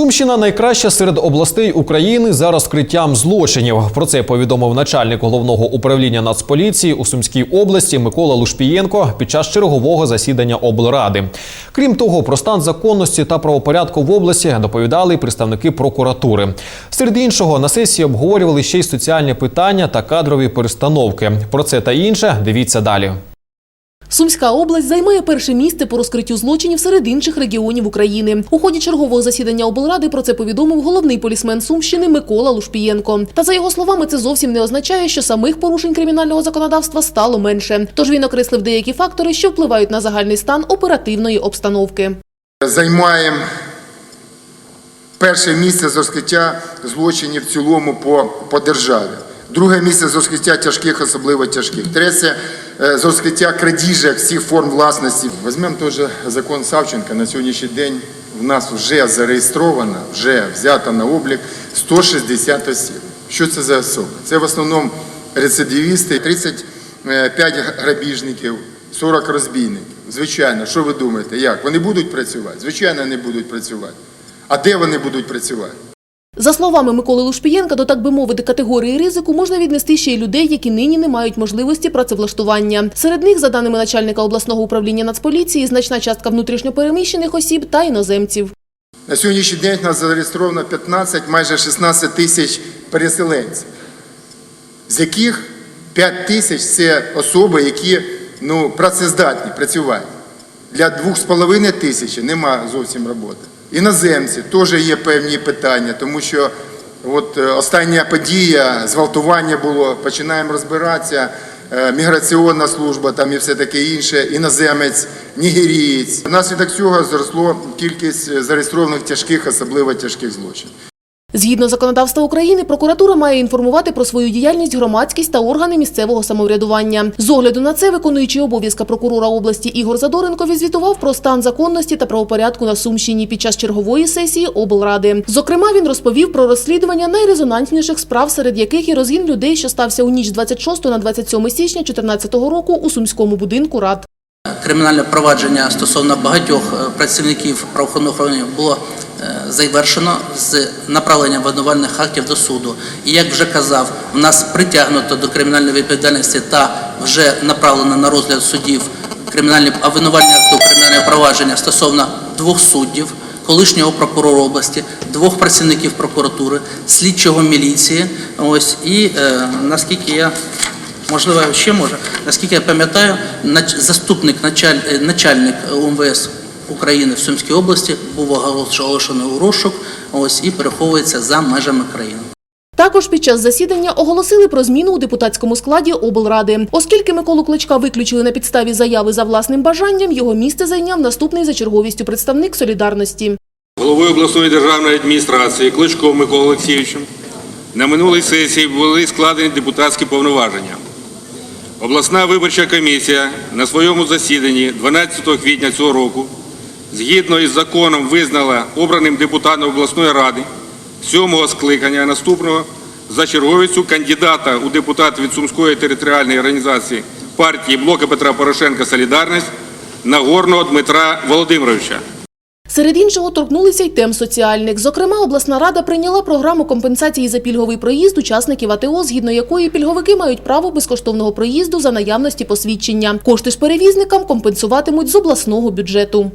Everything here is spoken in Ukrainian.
Сумщина найкраща серед областей України за розкриттям злочинів. Про це повідомив начальник головного управління Нацполіції у Сумській області Микола Лушпієнко під час чергового засідання облради. Крім того, про стан законності та правопорядку в області доповідали представники прокуратури. Серед іншого на сесії обговорювали ще й соціальні питання та кадрові перестановки. Про це та інше дивіться далі. Сумська область займає перше місце по розкриттю злочинів серед інших регіонів України. У ході чергового засідання облради про це повідомив головний полісмен Сумщини Микола Лушпієнко. Та за його словами, це зовсім не означає, що самих порушень кримінального законодавства стало менше. Тож він окреслив деякі фактори, що впливають на загальний стан оперативної обстановки. Займаємо перше місце з розкриття злочинів в цілому по, по державі. Друге місце з розкриття тяжких, особливо тяжких. Третє е, з розкриття крадіжок всіх форм власності. Візьмемо теж закон Савченка. На сьогоднішній день в нас вже зареєстровано, вже взято на облік 160 осіб. Що це за особи? Це в основному рецидивісти, 35 грабіжників, 40 розбійників. Звичайно, що ви думаєте, як? Вони будуть працювати? Звичайно, не будуть працювати. А де вони будуть працювати? За словами Миколи Лушпієнка, до так би мовити категорії ризику можна віднести ще й людей, які нині не мають можливості працевлаштування. Серед них, за даними начальника обласного управління Нацполіції, значна частка внутрішньопереміщених осіб та іноземців. На сьогоднішній день нас зареєстровано 15, майже 16 тисяч переселенців, з яких 5 тисяч це особи, які ну, працездатні працювати. Для 2,5 тисяч немає зовсім роботи. Іноземці теж є певні питання, тому що от е, остання подія, зґвалтування було, починаємо розбиратися. е, Міграційна служба там і все таке інше, іноземець, нігерієць. Внаслідок цього зросло кількість е, зареєстрованих тяжких, особливо тяжких злочинів. Згідно законодавства України, прокуратура має інформувати про свою діяльність громадськість та органи місцевого самоврядування. З огляду на це, виконуючий обов'язка прокурора області Ігор Задоренко відзвітував про стан законності та правопорядку на Сумщині під час чергової сесії облради. Зокрема, він розповів про розслідування найрезонансніших справ, серед яких і розгін людей, що стався у ніч з 26 на 27 січня 2014 року у сумському будинку рад. Кримінальне провадження стосовно багатьох е, працівників правоохоронних було завершено з направленням винувальних актів до суду. І як вже казав, в нас притягнуто до кримінальної відповідальності та вже направлено на розгляд судів кримінальні обвинувальні акти кримінального провадження стосовно двох суддів, колишнього прокурора області, двох працівників прокуратури, слідчого міліції. Ось і е, наскільки я Можливо, ще може. Наскільки я пам'ятаю, нач- заступник началь, е, начальник УМВС України в Сумській області був оголошений у розшук ось і переховується за межами країни. Також під час засідання оголосили про зміну у депутатському складі облради. Оскільки Миколу Кличка виключили на підставі заяви за власним бажанням, його місце зайняв наступний за черговістю представник солідарності. Головою обласної державної адміністрації Кличком Миколою Олексійовичем на минулій сесії були складені депутатські повноваження. Обласна виборча комісія на своєму засіданні 12 квітня цього року згідно із законом визнала обраним депутатом обласної ради сьомого скликання наступного за черговістю кандидата у депутати від Сумської територіальної організації партії Блока Петра Порошенка Солідарність Нагорного Дмитра Володимировича. Серед іншого торкнулися й тем соціальних. Зокрема, обласна рада прийняла програму компенсації за пільговий проїзд учасників АТО, згідно якої пільговики мають право безкоштовного проїзду за наявності посвідчення. Кошти ж перевізникам компенсуватимуть з обласного бюджету.